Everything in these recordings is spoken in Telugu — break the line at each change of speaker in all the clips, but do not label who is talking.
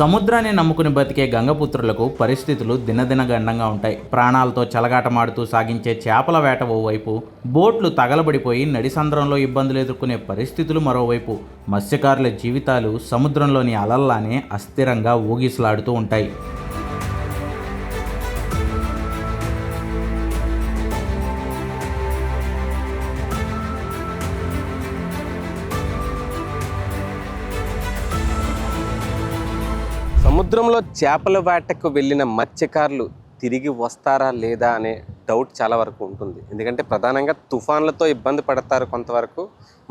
సముద్రాన్ని నమ్ముకుని బతికే గంగపుత్రులకు పరిస్థితులు దినదినగండంగా ఉంటాయి. ప్రాణాలతో చెలగాటమాడుతూ సాగించే చేపల వేట ఓవైపు బోట్లు తగలబడిపోయి నడిసంద్రంలో ఇబ్బందులు ఎదుర్కొనే పరిస్థితులు మరోవైపు. మత్స్యకారుల జీవితాలు సముద్రంలోని అలల్లానే అస్థిరంగా ఊగిసలాడుతూ ఉంటాయి.
సముద్రంలో చేపల వేటకు వెళ్ళిన మత్స్యకారులు తిరిగి వస్తారా లేదా అనే డౌట్ చాలా వరకు ఉంటుంది. ఎందుకంటే ప్రధానంగా తుఫాన్లతో ఇబ్బంది పడతారు కొంతవరకు.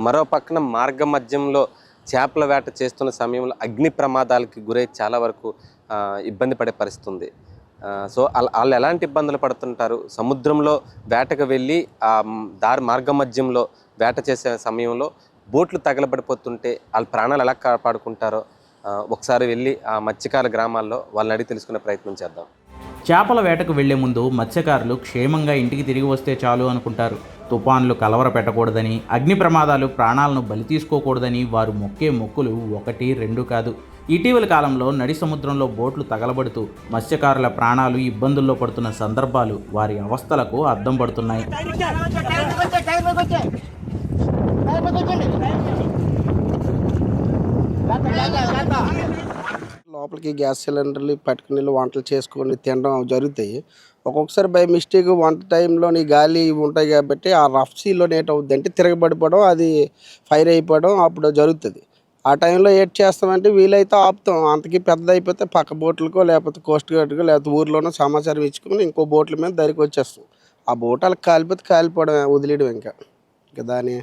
మరో పక్కన మార్గ మధ్యంలో చేపల వేట చేస్తున్న సమయంలో అగ్ని ప్రమాదాలకి గురై చాలా వరకు ఇబ్బంది పడే పరిస్థితి ఉంది సో వాళ్ళ వాళ్ళు ఎలాంటి ఇబ్బందులు పడుతుంటారు? సముద్రంలో వేటకు వెళ్ళి ఆ దారి మార్గ మధ్యంలో వేట చేసే సమయంలో బోట్లు తగలబడిపోతుంటే వాళ్ళ ప్రాణాలు ఎలా కాపాడుకుంటారో ఒకసారి వెళ్ళి ఆ మత్స్యకార గ్రామాల్లో వాళ్ళని అడిగి తెలుసుకునే ప్రయత్నం చేద్దాం.
చేపల వేటకు వెళ్ళే ముందు మత్స్యకారులు క్షేమంగా ఇంటికి తిరిగి వస్తే చాలు అనుకుంటారు. తుఫాన్లు కలవర పెట్టకూడదని అగ్ని ప్రమాదాలు ప్రాణాలను బలి తీసుకోకూడదని వారు మొక్కే మొక్కులు ఒకటి రెండు కాదు. ఇటీవల కాలంలో నడి సముద్రంలో బోట్లు తగలబడుతూ మత్స్యకారుల ప్రాణాలు ఇబ్బందుల్లో పడుతున్న సందర్భాలు వారి అవస్థలకు అద్దం పడుతున్నాయి.
లోపలికి గ్యాస్ సిలిండర్లు పట్టుకుని వెళ్ళి వంటలు చేసుకొని తినడం జరుగుతాయి. ఒక్కొక్కసారి బై మిస్టేక్ వంట టైంలోని గాలి ఇవి ఉంటాయి కాబట్టి ఆ రఫ్ సీలో ఏటవుద్ది అంటే తిరగబడిపోవడం అది ఫైర్ అయిపోవడం అప్పుడు జరుగుతుంది. ఆ టైంలో ఏట్ చేస్తామంటే వీలైతే ఆపుతాం. అంతకీ పెద్ద అయిపోతే పక్క బోట్లకో లేకపోతే కోస్ట్ గార్డ్కో లేకపోతే ఊర్లోనో సమాచారం ఇచ్చుకొని ఇంకో బోట్ల మీద దరికి వచ్చేస్తాం. ఆ బోట్ అలా కాలిపోతే కాలిపోవడం వదిలేయడం ఇంకా. ఇంకా దాని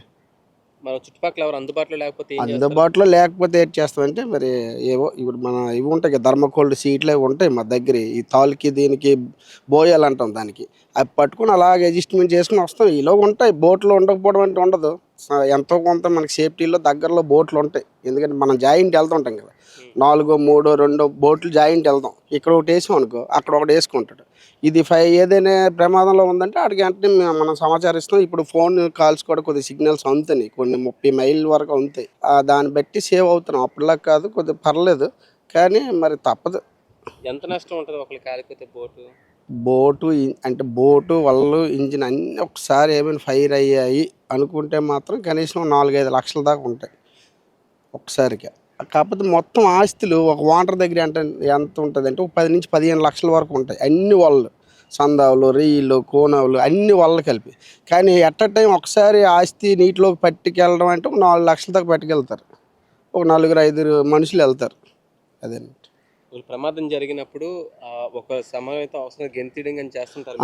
మన చుట్టుపక్కల ఎవరు అందుబాటులో లేకపోతే
అందుబాటులో లేకపోతే ఏం చేస్తామంటే మరి ఏవో ఇప్పుడు మన ఇవి ఉంటాయి కదా ధర్మకోల్డ్ సీట్లు అవి ఉంటాయి మా దగ్గర. ఈ తాళ్ళకి దీనికి బోయాలు అంటాం దానికి. అవి పట్టుకుని అలాగే అడ్జస్ట్మెంట్ చేసుకుని వస్తాం. ఈలో ఉంటాయి బోట్లో ఉండకపోవడం అంటే ఉండదు. ఎంతో కొంత మనకి సేఫ్టీలో దగ్గరలో బోట్లు ఉంటాయి. ఎందుకంటే మనం జాయింట్ వెళ్తుంటాం కదా. నాలుగో మూడో రెండో బోట్లు జాయింట్ వెళ్తాం. ఇక్కడ ఒకటి వేసాం అనుకో అక్కడ ఒకటి వేసుకుంటాడు. ఇది ఫైవ్ ఏదైనా ప్రమాదంలో ఉందంటే అడిగి వెంటనే మనం సమాచారం ఇస్తాం ఇప్పుడు ఫోన్ కాల్స్ కూడా కొద్ది సిగ్నల్స్ అందుతాయి కొన్ని ముప్పై మైల్ వరకు అందుతాయి ఆ దాన్ని బట్టి సేవ్ అవుతున్నాం. అప్పటిలా కాదు కొద్దిగా పర్లేదు. కానీ మరి తప్పదు.
ఎంత నష్టం ఉంటుంది ఒకళ్ళు కాలిపోతే బోటు?
బోటు అంటే బోటు వలలు ఇంజిన్ అన్నీ ఒకసారి ఏమైనా ఫైర్ అయ్యాయి అనుకుంటే మాత్రం కనీసం నాలుగైదు లక్షల దాకా ఉంటాయి ఒకసారిగా కాకపోతే మొత్తం ఆస్తులు ఒక వాటర్ దగ్గర అంటే ఎంత ఉంటుంది అంటే పది నుంచి పదిహేను లక్షల వరకు ఉంటాయి. అన్ని వలలు సందావులు రీళ్ళు కోనవులు అన్ని వల్ల కలిపి. కానీ ఎట్ అ టైం ఒకసారి ఆస్తి నీటిలోకి పట్టుకెళ్ళడం అంటే ఒక నాలుగు లక్షల దాకా పట్టుకెళ్తారు. ఒక నలుగురు ఐదుగురు మనుషులు వెళ్తారు. అదేనండి.
ప్రమాదం జరిగినప్పుడు ఒక సమయంతో అవసరం గెంతిడం అని చేస్తుంటారు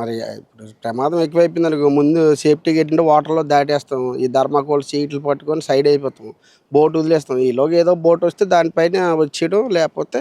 మరి. ఇప్పుడు ప్రమాదం ఎక్కువైపోయింది అనుకో ముందు సేఫ్టీ ఏంటంటే వాటర్లో దాటేస్తాం. ఈ ధర్మాకోల్ సీట్లు పట్టుకొని సైడ్ అయిపోతాం. బోట్ వదిలేస్తాం. ఈలోగా ఏదో బోట్ వస్తే దానిపైన వచ్చేయడం లేకపోతే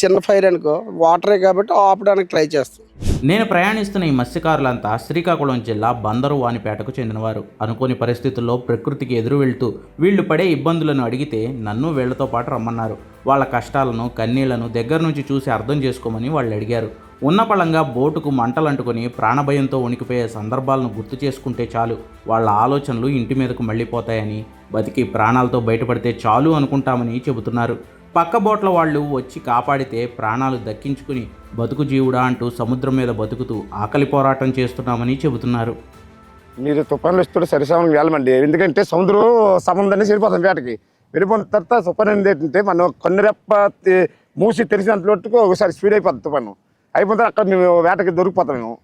చిన్న ఫైర్ అనుకో వాటరే కాబట్టి ఆపడానికి ట్రై చేస్తాం.
నేను ప్రయాణిస్తున్న ఈ మత్స్యకారులంతా శ్రీకాకుళం జిల్లా బందరు వానిపేటకు చెందినవారు. అనుకోని పరిస్థితుల్లో ప్రకృతికి ఎదురు వెళ్తూ వీళ్ళు పడే ఇబ్బందులను అడిగితే నన్ను వీళ్ళతో పాటు రమ్మన్నారు. వాళ్ళ కష్టాలను కన్నీళ్ళను దగ్గర నుంచి చూసి అర్థం చేసుకోమని వాళ్ళు అడిగారు. ఉన్న పళంగా బోటుకు మంటలంటుకొని ప్రాణభయంతో ఉనికిపోయే సందర్భాలను గుర్తు చేసుకుంటే చాలు. వాళ్ళ ఆలోచనలు ఇంటి మీదకు మళ్ళీపోతాయని బతికి ప్రాణాలతో బయటపడితే చాలు అనుకుంటామని చెబుతున్నారు. పక్క బోట్ల వాళ్ళు వచ్చి కాపాడితే ప్రాణాలు దక్కించుకుని బతుకు జీవుడా అంటూ సముద్రం మీద బతుకుతూ ఆకలి పోరాటం చేస్తున్నామని చెబుతున్నారు.
మీరు తుఫాన్లు ఇస్తున్న సరిసమం వెళ్ళమండి ఎందుకంటే సముద్రం సముద్రాన్ని సరిపోతుంది వేటకి. వెళ్ళిపోయిన తర్వాత తుఫాన్ అనేది ఏంటంటే మనం కన్నురెప్ప మూసి తెరిచినంత ఒకసారి స్పీడ్ అయిపోతుంది తుఫాను అయిపోయిన తర్వాత అక్కడ మేము వేటకి దొరికిపోతాం మేము.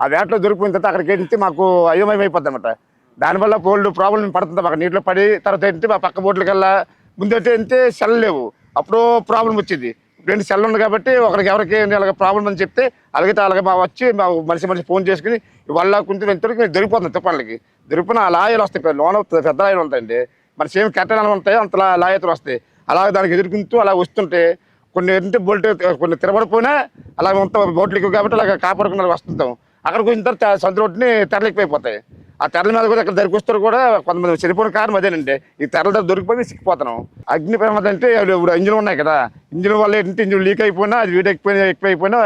ఆ వేటలో దొరికిపోయిన తర్వాత అక్కడికి ఏంటంటే మాకు అయోమయం అయిపోద్ది అనమాట దానివల్ల బోల్డ్ ప్రాబ్లం పడుతుంది అక్కడ నీటిలో పడి తర్వాత ఏంటంటే మా పక్క బోట్లకల్లా ముందు ఏంటంటే సెల్ లేవు. అప్పుడు ప్రాబ్లం వచ్చింది. రెండు సెల్ ఉంది కాబట్టి ఒకరికి ఎవరికి అలాగే ప్రాబ్లం అని చెప్తే అలాగే అలాగే మా వచ్చి మా మనిషి మనిషి ఫోన్ చేసుకుని వాళ్ళ కొంచెం ఇంతవరకు దొరికిపోతుంది తుఫాన్లకి దొరికిపోయిన ఆ లాయలు వస్తాయి పెద్ద లోన పెద్ద లాయలు ఉంటాయండి. మన సేమ్ కట్టడాలు ఉంటాయి అంత లాయతలు వస్తాయి. అలాగే దానికి ఎదుర్కొంటూ అలా వస్తుంటే కొన్ని ఏంటంటే బోల్ట్ కొన్ని తిరబడిపోయినా అలా మొత్తం బోట్లు ఎక్కువ కాబట్టి అలాగ కాపాడుకున్న వస్తుంటాం. అక్కడికి వచ్చిన తర్వాత సంత రోడ్ని తెరలేకపోయిపోతాయి. ఆ తెరల మీద కూడా ఇక్కడ దొరికిస్తారు కూడా కొంతమంది చనిపోయిన కారణం అదేనండి. ఈ తెరల దగ్గర దొరికిపోయి సిక్కిపోతున్నాం అగ్ని ప్రమాదం అంటే ఇప్పుడు ఇంజిన్ ఉన్నాయి కదా ఇంజిన్ వల్ల ఏంటంటే ఇంజిన్ లీక్ అయిపోయినా అది వీడి ఎక్కువ ఎక్కువైపోయినా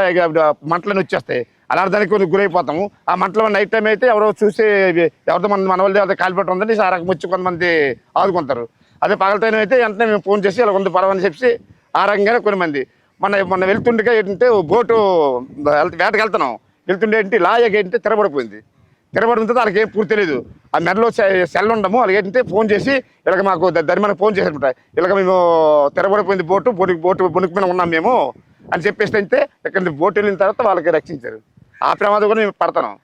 మంటలను వచ్చేస్తాయి. అలాంటి దానికి కొన్ని గురైపోతాము. ఆ మంటలో నైట్ టైం అయితే ఎవరో చూసి ఎవరితో మన మన వాళ్ళు ఎవరితో కాలిపెట్టి ఉందని ఆ రకం వచ్చి కొంతమంది ఆదుకుంటారు. అదే పగల టైం అయితే వెంటనే మేము ఫోన్ చేసి ఇలా ఉంది పడవని చెప్పి ఆ రకంగానే కొన్ని మంది మన మొన్న వెళ్తుండగా ఏంటంటే బోటు వెళ్త- వేటకి వెళ్తున్నాం. వెళ్తుండే ఏంటి లాయగా ఏంటంటే తిరబడిపోయింది తిరబడిన వాళ్ళకి ఏం పూర్తి తెలియదు ఆ మెడలో సె- సెల్ ఉండము వాళ్ళకి ఏంటంటే ఫోన్ చేసి ఇలాగ మాకు ధర్మానికి ఫోన్ చేశారనమాట ఇలాగ మేము తిరబడిపోయింది బోటు బొడికి బోటు బొనికి మీద ఉన్నాం మేము అని చెప్పేసి అయితే ఇక్కడ బోటు బోట్ వెళ్ళిన తర్వాత వాళ్ళకి రక్షించారు. ఆ ప్రమాదం కూడా మేము పడతాం.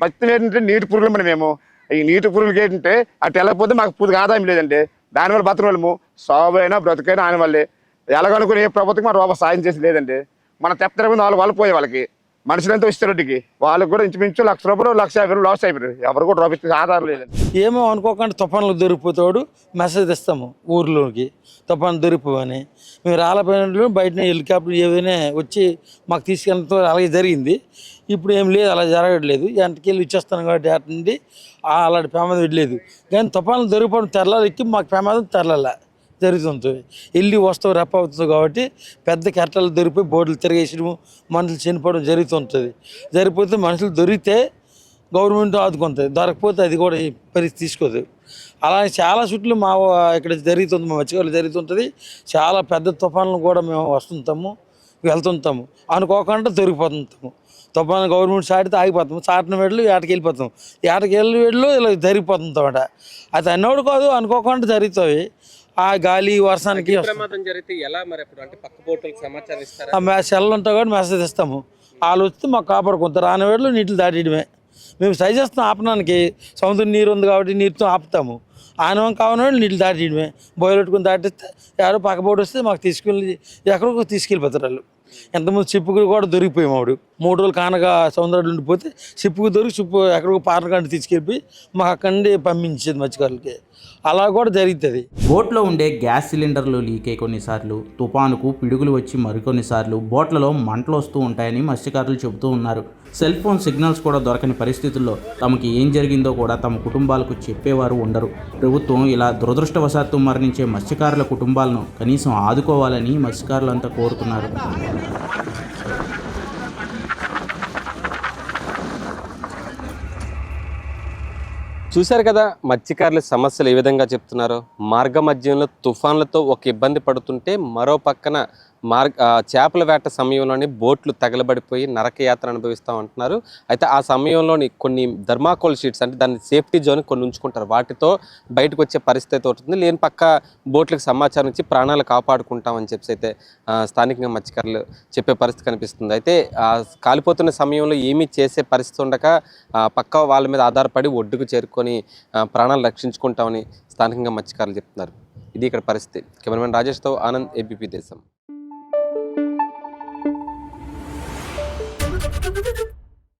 మొత్తం ఏంటంటే నీటి పురుగులు మనం మేము. ఈ నీటి పురుగులకి ఏంటంటే అటు వెళ్ళకపోతే మాకు పూర్తిగా ఆదాయం లేదండి. దానివల్ల బతకవాళ్ళము వాళ్ళము సాగు అయినా బ్రతుకైనా ఆయన వాళ్ళే ఎలాగనుకుని ఏ ప్రభుత్వం మన రూపాయి సాయం చేసి లేదండి. మన తెప్ప వాళ్ళు వాళ్ళు పోయే వాళ్ళకి. మనుషులు ఎంత ఇస్తారొడ్డికి వాళ్ళకి కూడా ఇంచుమించు లక్ష రూపాయలు లక్ష యాభై లాస్ అయిపోయారు ఎవరు కూడా రూపాయి ఆధారం లేదండి
ఏమో అనుకోకుండా తుఫాన్లు దొరికిపోతాడు మెసేజ్ ఇస్తాము ఊర్లోకి. తుఫాను దొరికిపోవని. మేము రాళ్ళపైన బయట హెలికాప్టర్ ఏవైనా వచ్చి మాకు తీసుకెళ్ళడంతో అలాగే జరిగింది. ఇప్పుడు ఏం లేదు అలా జరగట్లేదు. వెంటకి వెళ్ళి ఇచ్చేస్తాను కాబట్టి అటు నుండి అలాంటి ప్రమాదం వెళ్ళలేదు కానీ తుఫాన్లు దొరికిపోవడం తెల్లాలి ఎక్కి మాకు ప్రమాదం తెల్లాల జరుగుతుంది. వెళ్ళి వస్తావు రెప్ప అవుతుంది కాబట్టి పెద్ద కెరటాలు దొరికిపోయి బోర్డులు తిరిగేసడము మనుషులు చనిపోవడం జరుగుతుంటుంది. జరిగిపోతే మనుషులు దొరికితే గవర్నమెంట్ ఆదుకుంటుంది. దొరకపోతే అది కూడా పరిస్థితి తీసుకోదు. అలాగే చాలా చుట్లు మా ఇక్కడ జరుగుతుంది మా మత్స్యకారులు జరుగుతుంటుంది. చాలా పెద్ద తుఫాన్లు కూడా మేము వస్తుంటాము వెళ్తుంటాము. అనుకోకుండా దొరికిపోతుంటాము. తుఫాను గవర్నమెంట్ సాటితే ఆగిపోతాము. సాటిన వేళ్ళు ఏటకి వెళ్ళిపోతాం ఏటకి వెళ్ళి వేళ్ళు ఇలా జరిగిపోతుంటామట అది అన్నోడు కాదు అనుకోకుండా జరుగుతాయి. ఆ గాలి వర్షానికి వస్తుంది.
ప్రమాదం జరిగితే ఎలా మరి అప్పుడు? అంటే పక్క బోట్లకు సమాచారం ఇస్తారా?
ఆ మే సెల్ ఉంటా కూడా మెసేజ్ ఇస్తాము. వాళ్ళు వస్తే మాకు కాపాడుకుంటారు రాని వేళ్ళు నీటిని దాటియడమే. మేము ట్రై చేస్తాం ఆపడానికి సముద్రం నీరు ఉంది కాబట్టి నీరుతో ఆపుతాము. ఆనవం కావాలని వాళ్ళు నీళ్ళు దాటియడమే. బోయలు పెట్టుకుని దాటిస్తే ఎవరో పక్క బోటు వస్తే మాకు తీసుకెళ్ళి ఎక్కడికో తీసుకెళ్ళిపోతారు వాళ్ళు. ఎంతమంది చిప్పుకు కూడా దొరికిపోయాం ఆవిడ మూడు రోజులు కానగా సముద్రాలు ఉండిపోతే చెప్పుకు దొరికి చెప్పు ఎక్కడికో పార్లకండి తీసుకెళ్ళి మాకు అక్కడి పంపించేది మత్స్యకారులకి. అలా కూడా జరుగుతుంది.
బోట్లో ఉండే గ్యాస్ సిలిండర్లు లీక్ అయ్యి కొన్నిసార్లు తుపానుకు పిడుగులు వచ్చి మరికొన్నిసార్లు బోట్లలో మంటలు వస్తూ ఉంటాయని మత్స్యకారులు చెబుతూ ఉన్నారు. సెల్ ఫోన్ సిగ్నల్స్ కూడా దొరకని పరిస్థితుల్లో తమకి ఏం జరిగిందో కూడా తమ కుటుంబాలకు చెప్పేవారు ఉండరు. ప్రభుత్వం ఇలా దురదృష్టవశాత్తు మరణించే మత్స్యకారుల కుటుంబాలను కనీసం ఆదుకోవాలని మత్స్యకారులంతా కోరుతున్నారు.
చూశారు కదా మత్స్యకారుల సమస్యలు ఏ విధంగా చెప్తున్నారో? మార్గ మధ్యంలో తుఫాన్లతో ఒక ఇబ్బంది పడుతుంటే మరో పక్కన మార్గ చేపల వేట సమయంలోనే బోట్లు తగలబడిపోయి నరకయాత్ర అనుభవిస్తూ ఉంటున్నారు. అయితే ఆ సమయంలోని కొన్ని ధర్మాకోల్ షీట్స్ అంటే దాన్ని సేఫ్టీ జోన్ కొన్ని ఉంచుకుంటారు. వాటితో బయటకు వచ్చే పరిస్థితి ఉంటుంది. లేని పక్క బోట్లకు సమాచారం ఇచ్చి ప్రాణాలు కాపాడుకుంటామని చెప్పి అయితే స్థానికంగా మత్స్యకారులు చెప్పే పరిస్థితి కనిపిస్తుంది. అయితే ఆ కాలిపోతున్న సమయంలో ఏమీ చేసే పరిస్థితి ఉండక పక్క వాళ్ళ మీద ఆధారపడి ఒడ్డుకు చేరుకొని ప్రాణాలు రక్షించుకుంటామని స్థానికంగా మత్స్యకారులు చెప్తున్నారు. ఇది ఇక్కడ పరిస్థితి. కెమెరామెన్ రాజేష్తో ఆనంద్ ఏబీపీ దేశం.